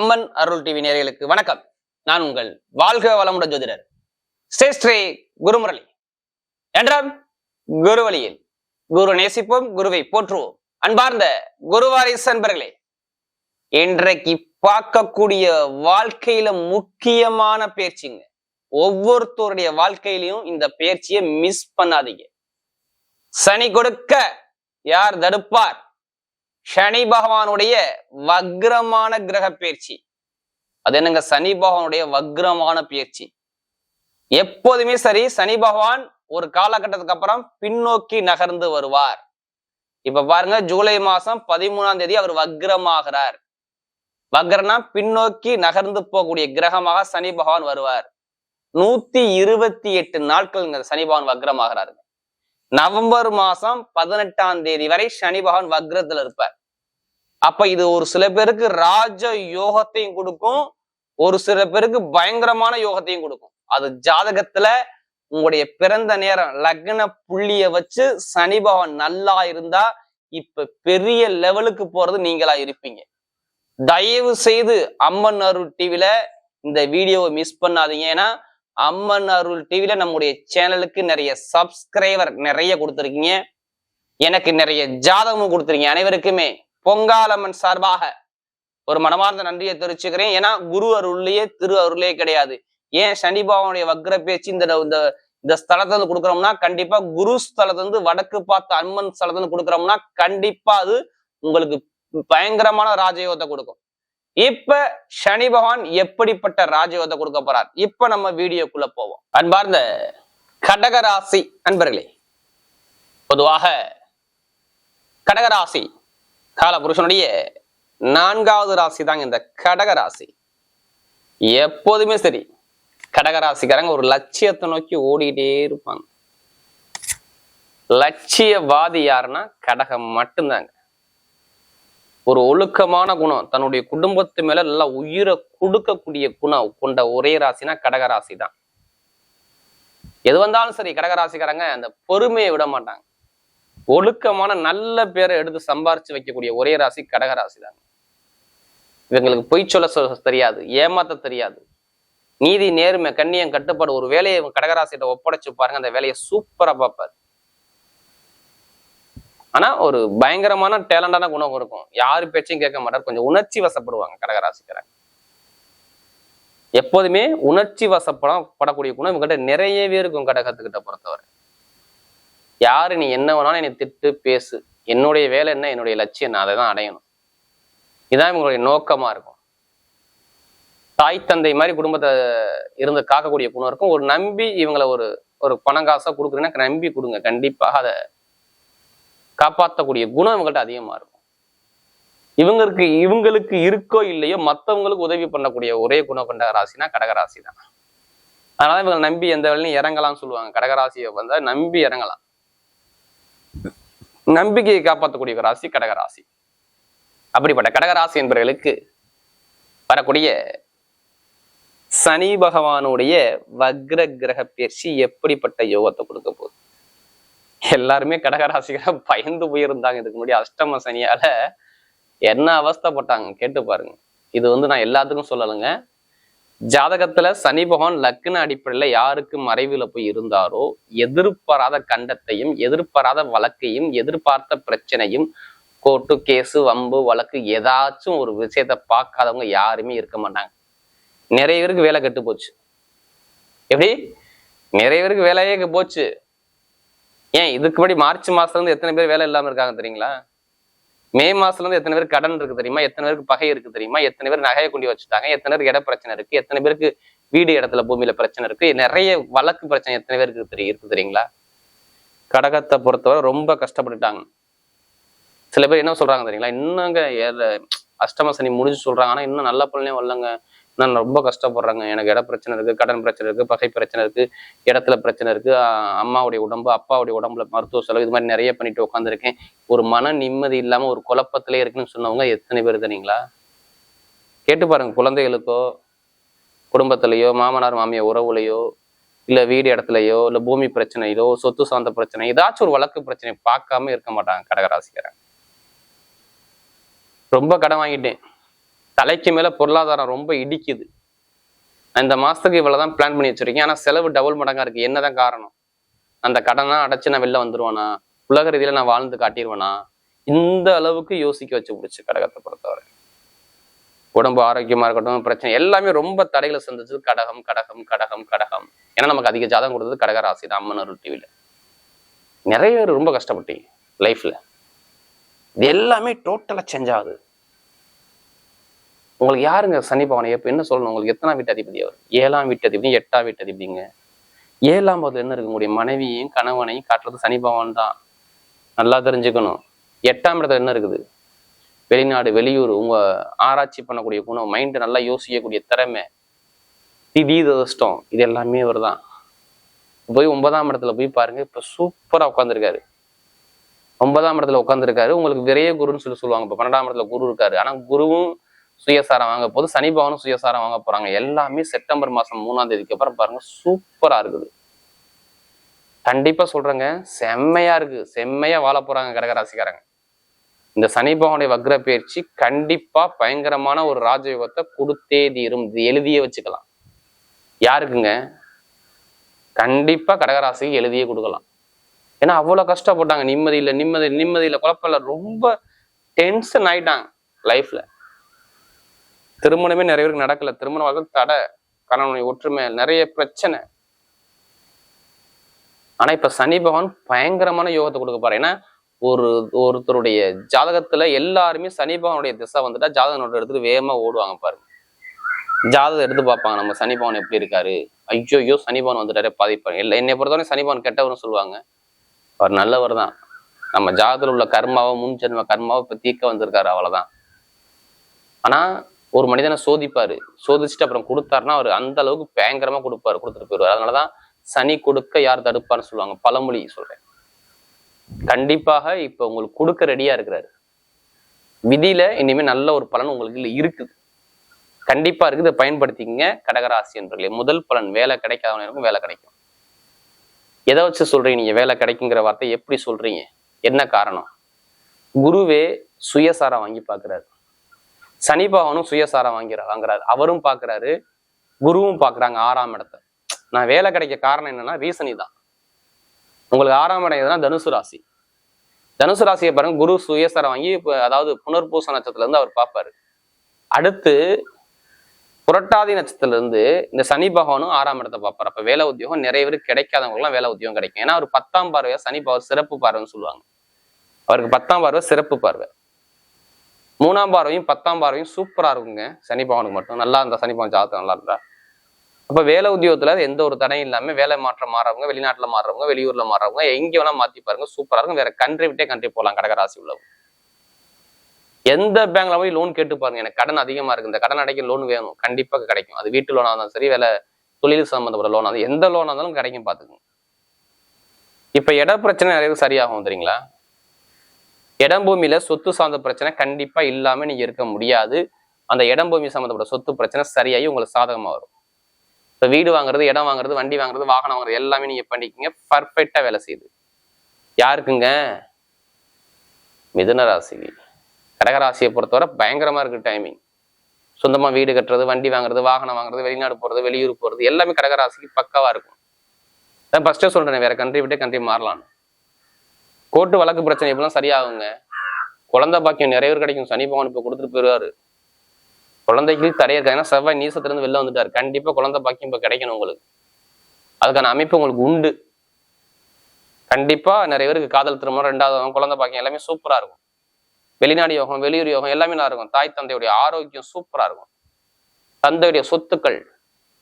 அம்மன் அருள் TV நேர்களுக்கு வணக்கம். நான் உங்கள் வாழ்க வளமுடன் ஜோதிடர் ஸ்ரீ குருமுரளி. என்றால் குரு வழியில் குரு நேசிப்போம் குருவை போற்றுவோம். அன்பார்ந்த குருவாரிஸ் அன்பர்களே இன்றைக்கு பார்க்கக்கூடிய வாழ்க்கையில முக்கியமான பேச்சுங்க ஒவ்வொருத்தருடைய வாழ்க்கையிலையும் இந்த பேச்சியை மிஸ் பண்ணாதீங்க. சனி கொடுக்க யார் தடுப்பார்? சனி பகவானுடைய வக்ரமான கிரக பயிற்சி. அது என்னங்க? சனி பகவானுடைய வக்ரமான பயிற்சி. எப்போதுமே சரி சனி பகவான் ஒரு காலகட்டத்துக்கு அப்புறம் பின்னோக்கி நகர்ந்து வருவார். இப்ப பாருங்க ஜூலை மாசம் பதிமூணாம் தேதி அவர் வக்ரமாகிறார். வக்ரனா பின்னோக்கி நகர்ந்து போகக்கூடிய கிரகமாக சனி பகவான் வருவார். நூத்தி இருபத்தி எட்டு நாட்கள் சனி பகவான் வக்ரமாகிறாருங்க. நவம்பர் மாசம் பதினெட்டாம் தேதி வரை சனி பகவான் வக்ரத்துல இருப்பார். அப்ப இது ஒரு சில பேருக்கு ராஜ யோகத்தையும் கொடுக்கும் ஒரு சில பேருக்கு பயங்கரமான யோகத்தையும் கொடுக்கும். அது ஜாதகத்துல உங்களுடைய பிறந்த நேரம் லக்ன புள்ளிய வச்சு சனி பகவான் நல்லா இருந்தா இப்ப பெரிய லெவலுக்கு போறது நீங்களா இருப்பீங்க. தயவு செய்து அம்மன் அருள் டிவில இந்த வீடியோவை மிஸ் பண்ணாதீங்க. ஏன்னா அம்மன் அருள் டிவில நம்முடைய சேனலுக்கு நிறைய சப்ஸ்கிரைபர் நிறைய கொடுத்துருக்கீங்க. எனக்கு நிறைய ஜாதகமும் கொடுத்துருக்கீங்க அனைவருக்குமே. பொங்காலம்மன் சார்பாக ஒரு மனமார்ந்த நன்றியை தெரிவிச்சுக்கிறேன். ஏன்னா குரு அருள்லயே திரு அருளே கிடையாது. ஏன் சனி பாவனுடைய வக்ர பேச்சு இந்த இந்த இந்த ஸ்தலத்துல இருந்து கொடுக்குறோம்னா கண்டிப்பா குரு ஸ்தலத்துல இருந்து வடக்கு பார்த்த அம்மன் ஸ்தலத்துல இருந்து கொடுக்குறோம்னா கண்டிப்பா அது உங்களுக்கு பயங்கரமான ராஜயோகத்தை கொடுக்கும். இப்ப சனி பகவான் எப்படிப்பட்ட ராஜயோகத்தை கொடுக்க போறார்? இப்ப நம்ம வீடியோக்குள்ள போவோம். அன்பார்ந்த கடகராசி அன்பர்களே பொதுவாக கடகராசி கால புருஷனுடைய நான்காவது ராசி தாங்க இந்த கடகராசி எப்போதுமே சரி கடகராசிக்காரங்க ஒரு லட்சியத்தை நோக்கி ஓடிக்கிட்டே இருப்பாங்க. லட்சியவாதி யாருன்னா கடகம் மட்டும்தாங்க. ஒரு ஒழுக்கமான குணம் தன்னுடைய குடும்பத்து மேல நல்லா உயிரை கொடுக்கக்கூடிய குணம் கொண்ட ஒரே ராசினா கடகராசி தான் எது வந்தாலும் சரி கடகராசிக்காரங்க அந்த பொறுமையை விட மாட்டாங்க. ஒழுக்கமான நல்ல பேரை எடுத்து சம்பாரிச்சு வைக்கக்கூடிய ஒரே ராசி கடகராசி தான் இவங்களுக்கு பொய் சொல்ல தெரியாது ஏமாத்த தெரியாது. நீதி நேர்மை கண்ணியம் கட்டுப்பாடு ஒரு வேலையை இவங்க கடகராசிட்ட ஒப்படைச்சு பாருங்க அந்த வேலையை சூப்பரா பார்ப்பாரு. ஆனா ஒரு பயங்கரமான டேலண்டான குணம் இருக்கும். யாரு பேச்சையும் கேட்க மாட்டார். கொஞ்சம் உணர்ச்சி வசப்படுவாங்க கடகராசிக்காரங்க எப்போதுமே உணர்ச்சி வசப்படம் படக்கூடிய குணம் இவங்ககிட்ட நிறையவே இருக்கும் கடகத்துக்கிட்ட பொறுத்தவரை. யாரு நீ என்ன வேணாலும் என்னை திட்டு பேசு. என்னுடைய வேலை என்ன என்னுடைய லட்சியம் நான் அதை தான் அடையணும். இதுதான் இவங்களுடைய நோக்கமா இருக்கும். தாய் தந்தை மாதிரி குடும்பத்தை இருந்து காக்கக்கூடிய குணம் இருக்கும் ஒரு நம்பி இவங்களை ஒரு ஒரு பணம் காசா கொடுக்குறீங்கன்னா நம்பி கொடுங்க. கண்டிப்பாக அதை காப்பாற்றக்கூடிய குணம் இவங்கள்ட்ட அதிகமா இருக்கும். இவங்களுக்கு இவங்களுக்கு இருக்கோ இல்லையோ மற்றவங்களுக்கு உதவி பண்ணக்கூடிய ஒரே குணம் கொண்ட ராசினா கடகராசி தான் அதனால இவங்களை நம்பி எந்த வேலையும் இறங்கலாம்னு சொல்லுவாங்க. கடகராசியை வந்தால் நம்பி இறங்கலாம். நம்பிக்கையை காப்பாற்றக்கூடிய ராசி கடகராசி அப்படிப்பட்ட கடகராசி என்பவர்களுக்கு வரக்கூடிய சனி பகவானுடைய வக்ர கிரக பயிற்சி எப்படிப்பட்ட யோகத்தை கொடுக்க போகுது? எல்லாருமே கடகராசிகளை பயந்து போயிருந்தாங்க. இதுக்கு முன்னாடி அஷ்டம சனியால என்ன அவஸ்தைப்பட்டாங்க கேட்டு பாருங்க. இது வந்து நான் எல்லாத்துக்கும் சொல்லலைங்க. ஜாதகத்துல சனி பகவான் லக்ன அடிப்படையில யாருக்கு மறைவுல போய் இருந்தாரோ எதிர்பாராத கண்டத்தையும் எதிர்பாராத வழக்கையும் எதிர்பார்த்த பிரச்சனையும் கோர்ட்டு கேஸு வம்பு வழக்கு ஏதாச்சும் ஒரு விஷயத்த பார்க்காதவங்க யாருமே இருக்க மாட்டாங்க. நிறைய பேருக்கு வேலை கெட்டு போச்சு. எப்படி? நிறைய பேருக்கு வேலையே போச்சு. ஏன்? இதுக்கு முன்னாடி மார்ச் மாசத்துல இருந்து எத்தனை பேர் வேலை இல்லாம இருக்காங்க தெரியுங்களா? மே மாசத்துல இருந்து எத்தனை பேருக்கு கடன் இருக்கு தெரியுமா? எத்தனை பேருக்கு பகை இருக்கு தெரியுமா? எத்தனை பேர் நகையை கொண்டு வச்சுட்டாங்க? எத்தனை பேருக்கு இட பிரச்சனை இருக்கு? எத்தனை பேருக்கு வீடு இடத்துல பூமியில பிரச்சனை இருக்கு? நிறைய வழக்கு பிரச்சனை எத்தனை பேருக்கு தெரியும் இருக்கு தெரியுங்களா? கடகத்தை பொறுத்தவரை ரொம்ப கஷ்டப்பட்டுட்டாங்க. சில பேர் என்ன சொல்றாங்க தெரியுங்களா? இன்னங்க அஷ்டம சனி முடிஞ்சு சொல்றாங்க. ஆனா இன்னும் நல்ல பலனே வரலங்க. நான் ரொம்ப கஷ்டப்படுறாங்க. எனக்கு இட பிரச்சனை இருக்கு கடன் பிரச்சனை இருக்கு பகை பிரச்சனை இருக்கு இடத்துல பிரச்சனை இருக்கு. அம்மாவுடைய உடம்பு அப்பாவுடைய உடம்புல மருத்துவ செலவு இது மாதிரி நிறைய பண்ணிட்டு உட்காந்துருக்கேன் ஒரு மன நிம்மதி இல்லாம ஒரு குழப்பத்திலே இருக்குன்னு சொன்னவங்க எத்தனை பேர் தானீங்களா கேட்டு பாருங்க குழந்தைகளுக்கோ குடும்பத்திலையோ மாமனார் மாமியார் உறவுலையோ இல்லை வீடு இடத்துலையோ இல்லை பூமி பிரச்சனையிலோ சொத்து சார்ந்த பிரச்சனை ஏதாச்சும் ஒரு வழக்கு பிரச்சனை பார்க்காம இருக்க மாட்டாங்க கடகராசிக்காரன் ரொம்ப கடன் வாங்கிட்டேன். தலைக்கு மேலே பொருளாதாரம் ரொம்ப இடிக்குது. இந்த மாதத்துக்கு இவ்வளோ தான் பிளான் பண்ணி வச்சிருக்கேன். ஆனால் செலவு டபுள் மடங்காக இருக்குது என்ன என்னதான் காரணம்? அந்த கடனை அடைச்சு நான் வெளில வந்துருவானா? உலக ரீதியில் நான் வாழ்ந்து காட்டிடுவேனா இந்த அளவுக்கு யோசிக்க வச்சு பிடிச்சி கடகத்தை பொறுத்தவரை. உடம்பு ஆரோக்கியமாக இருக்கட்டும் பிரச்சனை எல்லாமே ரொம்ப தடைகளை சந்திச்சது கடகம் கடகம் கடகம் கடகம். ஏன்னா நமக்கு அதிக ஜாதகம் கொடுத்தது கடக ராசி தான் அம்மன் அருள் டிவியில் நிறைய பேர் ரொம்ப கஷ்டப்பட்டீங்க லைஃப்பில் இது எல்லாமே டோட்டலா சேஞ்ச் ஆகுது. உங்களுக்கு யாருங்க சனி பவனை எப்ப என்ன சொல்லணும்? உங்களுக்கு எத்தனாம் வீட்டு அதிபதி அவர்? ஏழாம் வீட்டு அதிபதி எட்டாம் வீட்டு அதிபதிங்க. ஏழாம் போது என்ன இருக்கக்கூடிய முடியும்? மனைவியையும் கணவனையும் காட்டுறது சனி பவன் தான். நல்லா தெரிஞ்சுக்கணும். எட்டாம் இடத்துல என்ன இருக்குது? வெளிநாடு வெளியூர் உங்க ஆராய்ச்சி பண்ணக்கூடிய குணம் மைண்ட் நல்லா யோசிக்கக்கூடிய திறமை திடீ அதிர்ஷ்டம் இது எல்லாமே அவர் தான் போய் ஒன்பதாம் இடத்துல போய் பாருங்க இப்ப சூப்பரா உட்காந்துருக்காரு ஒன்பதாம் இடத்துல உட்காந்துருக்காரு உங்களுக்கு விரைய குருன்னு சொல்லி சொல்லுவாங்க. இப்ப பன்னெண்டாம் இடத்துல குரு இருக்காரு. ஆனால் குருவும் சுயசாரம் வாங்க போது சனிபவனும் சுயசாரம் வாங்க போறாங்க. எல்லாமே செப்டம்பர் மாசம் மூணாம் தேதிக்கு அப்புறம் பாருங்க சூப்பரா இருக்குது. கண்டிப்பா சொல்றேங்க செம்மையா இருக்கு. செம்மையா வாழ போறாங்க கடகராசிக்காரங்க. இந்த சனி பகவானுடைய வக்ர பயிற்சி கண்டிப்பா பயங்கரமான ஒரு ராஜயோகத்தை கொடுத்தே தீரும். இது எழுதியே வச்சுக்கலாம். யாருக்குங்க? கண்டிப்பா கடகராசிக்கு எழுதியே கொடுக்கலாம். ஏன்னா அவ்வளவு கஷ்டப்பட்டாங்க. நிம்மதி இல்லை நிம்மதி நிம்மதி இல்லை. குழப்பம் இல்லை. ரொம்ப டென்ஷன் ஆயிட்டாங்க லைஃப்ல திருமணமே நிறைய பேருக்கு நடக்கல. திருமண வாழ்க்கை தடை கணவனுடைய ஒற்றுமை நிறைய பிரச்சனை. ஆனா இப்ப சனி பகவான் பயங்கரமான யோகத்தை கொடுக்க பாரு ஏன்னா ஒரு ஒருத்தருடைய ஜாதகத்துல எல்லாருமே சனி பகவானுடைய திசை வந்துட்டா ஜாதகனோட எடுத்துட்டு வேகமா ஓடுவாங்க பாருங்க. ஜாதகம் எடுத்து பார்ப்பாங்க. நம்ம சனி பகவான் எப்படி இருக்காரு? ஐயோ ஐயோ சனி பகவான் வந்துட்டாரே பாதிப்பாங்க இல்லை என்னை பொறுத்தவரை சனி பகவான் கெட்டவர்னு சொல்லுவாங்க. அவர் நல்லவர் தான். நம்ம ஜாதகத்தில் உள்ள கர்மாவை முன் ஜென்ம கர்மாவை இப்போ தீர்க்க வந்திருக்காரு அவ்வளவுதான் ஆனா ஒரு மனிதனை சோதிப்பாரு. சோதிச்சுட்டு அப்புறம் கொடுத்தாருன்னா அவர் அந்த அளவுக்கு பயங்கரமா கொடுப்பாரு கொடுத்துட்டு போயிடுவார். அதனாலதான் சனி கொடுக்க யார் தடுப்பார்னு சொல்லுவாங்க. பழமொழி சொல்றேன். கண்டிப்பாக இப்போ உங்களுக்கு கொடுக்க ரெடியா இருக்கிறாரு. விதியில இனிமே நல்ல ஒரு பலன் உங்களுக்கு இல்லை இருக்குது. கண்டிப்பா இருக்குது. இதை பயன்படுத்திக்கங்க. கடகராசி என்பர்களே முதல் பலன் வேலை கிடைக்காதவனுக்கும் வேலை கிடைக்கும். எதை வச்சு சொல்றீங்க நீங்க? வேலை கிடைக்குங்கிற வார்த்தை எப்படி சொல்றீங்க? என்ன காரணம்? குருவே சுயசாரம் வாங்கி பார்க்கிறாரு. சனி பகவானும் சுயசாரம் வாங்கிற வாங்குறாரு. அவரும் பார்க்குறாரு குருவும் பார்க்குறாங்க ஆறாம் இடத்த. நான் வேலை கிடைக்க காரணம் என்னன்னா ரீசனி தான் உங்களுக்கு ஆறாம் இடம் எதுனா தனுசு ராசி. தனுசு ராசியை பாருங்க குரு சுயசாரம் வாங்கி இப்ப அதாவது புனர்பூச நட்சத்திரத்துல இருந்து அவர் பார்ப்பாரு. அடுத்து புரட்டாதி நட்சத்திரத்திலிருந்து இந்த சனி பகவானும் ஆறாம் இடத்தை பார்ப்பார். அப்ப வேலை உத்தியோகம் நிறைய பேருக்கு கிடைக்காதவங்களுக்குலாம் வேலை உத்தியோகம் கிடைக்கும். ஏன்னா அவர் பத்தாம் பார்வையா சனி பகவான் சிறப்பு பார்வைன்னு சொல்லுவாங்க. அவருக்கு பத்தாம் பார்வை சிறப்பு பார்வை. மூணாம் பார்வையும் பத்தாம் பார்வையும் சூப்பரா இருக்குங்க. சனி பகவானுக்கு மட்டும். நல்லா இருந்தா சனி பகவான் ஜாதகம் நல்லா இருந்தா. அப்ப வேலை உத்தியோகத்துல எந்த ஒரு தடையும் இல்லாம வேலை மாற்றம் மாறவங்க வெளிநாட்டுல மாறுறவங்க வெளியூர்ல மாறுறவங்க எங்க வேணால் மாத்தி பாருங்க சூப்பரா இருக்கும். வேற கண்ட்ரி விட்டே கண்ட்ரி போகலாம் கடகராசி உள்ளவங்க. எந்த பேங்க்ல போய் லோன் கேட்டு பாருங்க. எனக்கு கடன் அதிகமா இருக்கு. இந்த கடன் அடைக்க லோன் வேணும். கண்டிப்பாக கிடைக்கும். அது வீட்டு லோனா இருந்தாலும் சரி வேலை தொழில் சம்பந்தப்பட்ட லோனா இருந்தாலும் எந்த லோனா இருந்தாலும் கிடைக்கும் பாத்துக்கோங்க. இப்ப இட பிரச்சனை நிறைய சரியாகும் தெரியுங்களா? இடம் பூமியில சொத்து சார்ந்த பிரச்சனை கண்டிப்பா இல்லாம நீங்க இருக்க முடியாது. அந்த இடம் பூமி சம்பந்தப்பட்ட சொத்து பிரச்சனை சரியாகி உங்களுக்கு சாதகமா வரும். இப்போ வீடு வாங்குறது இடம் வாங்குறது வண்டி வாங்குறது வாகனம் வாங்குறது எல்லாமே நீங்க பண்ணிக்கிங்க. பர்ஃபெக்டா வேலை செய்யுது. யாருக்குங்க? மிதுன ராசிக்கு. கடகராசியை பொறுத்தவரை பயங்கரமா இருக்குது டைமிங் சொந்தமாக வீடு கட்டுறது வண்டி வாங்குறது வாகனம் வாங்குறது வெளிநாடு போறது வெளியூர் போகிறது எல்லாமே கடகராசிக்கு பக்காவாக இருக்கும். நான் ஃபஸ்ட்டே சொல்கிறேன் வேற கண்ட்ரி விட்டே கண்ட்ரி மாறலாம் கோர்ட்டு வழக்கு பிரச்சனை இப்பெல்லாம் சரியாகுங்க. குழந்தை பாக்கியம் நிறைய பேர் கிடைக்கும். சனி பகவான் இப்போ கொடுத்துட்டு போயிடுவாரு. குழந்தைக்கு தடையாக இருக்காங்க ஏன்னா செவ்வாய் நீசத்துலேருந்து வெளில வந்துட்டாரு. கண்டிப்பாக குழந்தை பாக்கியம் இப்போ கிடைக்கணும் உங்களுக்கு. அதுக்கான அமைப்பு உங்களுக்கு உண்டு. கண்டிப்பாக நிறைய பேருக்கு காதல் திருமணம் ரெண்டாவது குழந்தை பாக்கியம் எல்லாமே சூப்பராக இருக்கும். வெளிநாடு யோகம் வெளியூர் யோகம் எல்லாமே நல்லா இருக்கும். தாய் தந்தையுடைய ஆரோக்கியம் சூப்பரா இருக்கும். தந்தையுடைய சொத்துக்கள்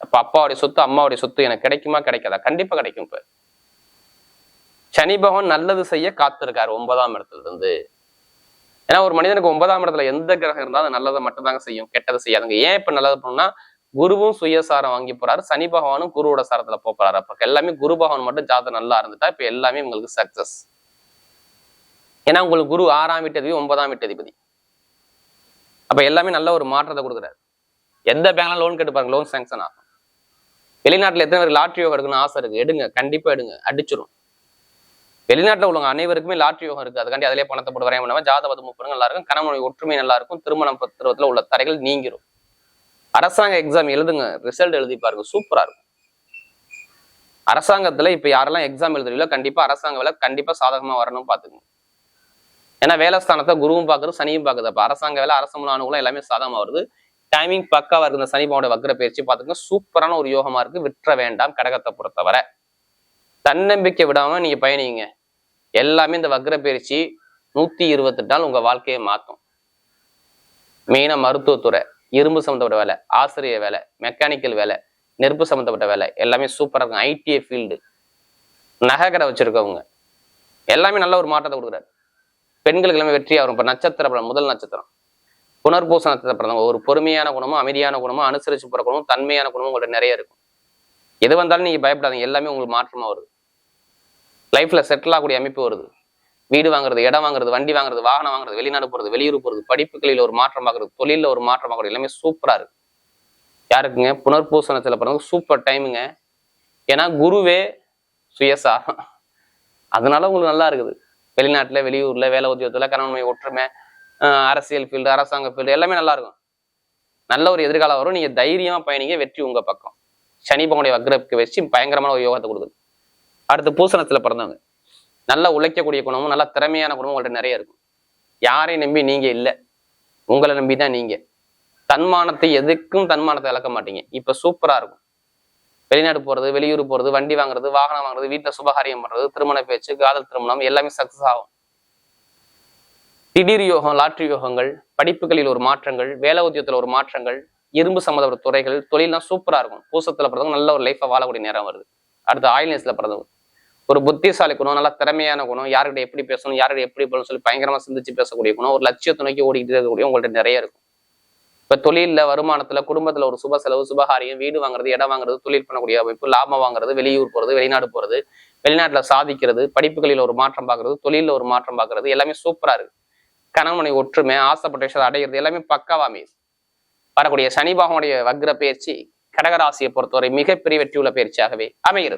அப்ப அப்பாவுடைய சொத்து அம்மாவுடைய சொத்து எனக்கு கிடைக்குமா கிடைக்காதா? கண்டிப்பா கிடைக்கும் இப்ப. சனி பகவான் நல்லது செய்ய காத்திருக்காரு ஒன்பதாம் இடத்துல இருந்து ஏன்னா ஒரு மனிதனுக்கு ஒன்பதாம் இடத்துல எந்த கிரகம் இருந்தாலும் நல்லதை மட்டும்தாங்க செய்யும் கெட்டதை செய்யாதுங்க. ஏன் இப்ப நல்லது பண்ணா குருவும் சுயசாரம் வாங்கி போறாரு. சனி பகவானும் குருவோட சாரத்துல போறாரு. அப்ப எல்லாமே குரு பகவான் மட்டும் ஜாதகம் நல்லா இருந்துட்டா இப்ப எல்லாமே உங்களுக்கு சக்சஸ் ஏன்னா உங்களுக்கு குரு ஆறாம் வீட்டு அதிபதி ஒன்பதாம் வீட்டு அதிபதி. அப்ப எல்லாமே நல்ல ஒரு மாற்றத்தை கொடுக்குறாரு. எந்த பேங்க்ல லோன் கேட்டு பாருங்க லோன் சாங்ஷன் ஆகும். வெளிநாட்டுல எத்தனை பேர் லாட்ரி யோகம் எடுக்கணும்னு ஆசை இருக்கு. எடுங்க கண்டிப்பா எடுங்க அடிச்சிடும் வெளிநாட்டில் உள்ளவங்க அனைவருக்குமே லாட்ரி யோகம் இருக்கு. அதுக்காண்டி அதிலே பணத்தை போட்டு வரைய முடியாம ஜாதவது முப்பது நல்லா இருக்கும் கணவனுடைய ஒற்றுமை நல்லா இருக்கும் திருமணம் பத்திரத்தில் உள்ள தடைகள் நீங்கிரும். அரசாங்க எக்ஸாம் எழுதுங்க ரிசல்ட் எழுதி பாருங்க சூப்பரா இருக்கும். அரசாங்கத்துல இப்ப யாரெல்லாம் எக்ஸாம் எழுதுறீங்களோ கண்டிப்பா அரசாங்க வேலை கண்டிப்பா சாதகமா வரணும் பாத்துக்கோங்க ஏன்னா வேலைஸ்தானத்தை குருவும் பார்க்குறது சனியும் பார்க்குது. அப்போ அரசாங்க வேலை அரசு அனுகூலம் எல்லாமே சாதகமாக வருது. டைமிங் பக்காவாக இருக்கு இந்த சனிபாவோட வக்ர பயிற்சி பார்த்துங்க சூப்பரான ஒரு யோகமாக இருக்குது விற்ற வேண்டாம். கடகத்தை பொறுத்தவரை. தன்னம்பிக்கை விடாமல் நீங்கள் பயணிங்க. எல்லாமே இந்த வக்ர பயிற்சி நூற்றி இருபத்தெட்டு நாள் உங்கள் வாழ்க்கையை மாற்றும் மெயினாக மருத்துவத்துறை இரும்பு சம்மந்தப்பட்ட வேலை ஆசிரியர் வேலை மெக்கானிக்கல் வேலை நெருப்பு சம்மந்தப்பட்ட வேலை எல்லாமே சூப்பராக இருக்கும். ஐடிஐ ஃபீல்டு நகை கடை வச்சுருக்கவங்க. எல்லாமே நல்ல ஒரு மாற்றத்தை கொடுக்குறாரு. பெண்களுக்கு எல்லாமே வெற்றியா வரும். இப்போ நட்சத்திர பலன் முதல் நட்சத்திரம். புனர்பூச நட்சத்திர ஒரு பொறுமையான குணமும் அமைதியான குணமும் அனுசரிச்சு போகிற குணமும் தன்மையான குணமும் உங்கள்ட்ட நிறைய இருக்கும். எது வந்தாலும் நீங்க பயப்படாதீங்க. எல்லாமே உங்களுக்கு மாற்றமா வருது. லைஃப்ல செட்டில் ஆகக்கூடிய அமைப்பு வருது. வீடு வாங்குறது இடம் வாங்குறது வண்டி வாங்குறது வாகனம் வாங்குறது வெளிநாடு போறது வெளியூர் போறது படிப்புகளில் ஒரு மாற்றம் ஆகுறது தொழிலில் ஒரு மாற்றம் ஆகுறது எல்லாமே சூப்பராக இருக்கு. யாருக்குங்க? புனர்பூசணத்தில் பிறந்த சூப்பர் டைமுங்க ஏன்னா குருவே சுயசாரம். அதனால உங்களுக்கு நல்லா இருக்குது. வெளிநாட்டில் வெளியூரில் வேலை உத்தியோகத்தில் கணவன்மை ஒற்றுமை அரசியல் ஃபீல்டு அரசாங்க ஃபீல்டு எல்லாமே நல்லா இருக்கும் நல்ல ஒரு எதிர்காலம் வரும். நீங்கள் தைரியமாக பயணிங்க வெற்றி உங்கள் பக்கம். சனி பகவானுடைய வக்ரப்புக்கு வச்சு பயங்கரமான ஒரு யோகத்தை கொடுக்குது. அடுத்து பூசணத்தில் பிறந்தவங்க. நல்லா உழைக்கக்கூடிய குணமும் நல்ல திறமையான குணமும் உங்கள்கிட்ட நிறைய இருக்கும். யாரையும் நம்பி நீங்கள் இல்லை. உங்களை நம்பி தான் நீங்கள் தன்மானத்தை எதுக்கும் தன்மானத்தை இழக்க மாட்டீங்க. இப்போ சூப்பராக இருக்கும். வெளிநாடு போறது வெளியூர் போறது வண்டி வாங்குறது வாகனம் வாங்குறது வீட்டில் சுபகாரியம் பண்றது திருமண பேச்சு காதல் திருமணம் எல்லாமே சக்சஸ் ஆகும். திடீர் யோகம் லாட்ரி யோகங்கள் படிப்புகளில் ஒரு மாற்றங்கள் வேலை உத்தியோகத்துல ஒரு மாற்றங்கள் இரும்பு சம்மந்தப்பட்ட துறைகள் தொழிலாம் சூப்பரா இருக்கும். பூசத்தில் பிறந்தவங்க நல்ல ஒரு லைஃப்பை வாழக்கூடிய நேரம் வருது. அடுத்து ஆயில்நெஸ்ல பிறந்தவங்க. ஒரு புத்திசாலி குணம் நல்லா திறமையான குணம் யார்கிட்ட எப்படி பேசணும் யார்கிட்ட எப்படி போகணும்னு சொல்லி பயங்கரமா சிந்திச்சு பேசக்கூடிய குணம் ஒரு லட்சியத்தை நோக்கி ஓடிக்கிட்டு இருக்கக்கூடிய உங்கள்கிட்ட நிறைய இருக்கும். இப்ப தொழில்ல வருமானத்துல குடும்பத்துல ஒரு சுப செலவு சுபகாரியம் வீடு வாங்குறது இடம் வாங்குறது தொழில் பண்ணக்கூடிய அமைப்பு லாபம் வாங்குறது வெளியூர் போறது வெளிநாடு போறது வெளிநாட்டுல சாதிக்கிறது படிப்புகளில் ஒரு மாற்றம் பார்க்குறது தொழில ஒரு மாற்றம் பார்க்குறது எல்லாமே சூப்பரா இருக்கு. கணவனை ஒற்றுமை ஆசைப்பட்ட விஷயத்தை எல்லாமே பக்காவா அமையுது. வரக்கூடிய சனி பகவானுடைய வக்ர பயிற்சி கடகராசியை பொறுத்தவரை மிகப்பெரிய வெற்றியுள்ள பயிற்சியாகவே அமைகிறது.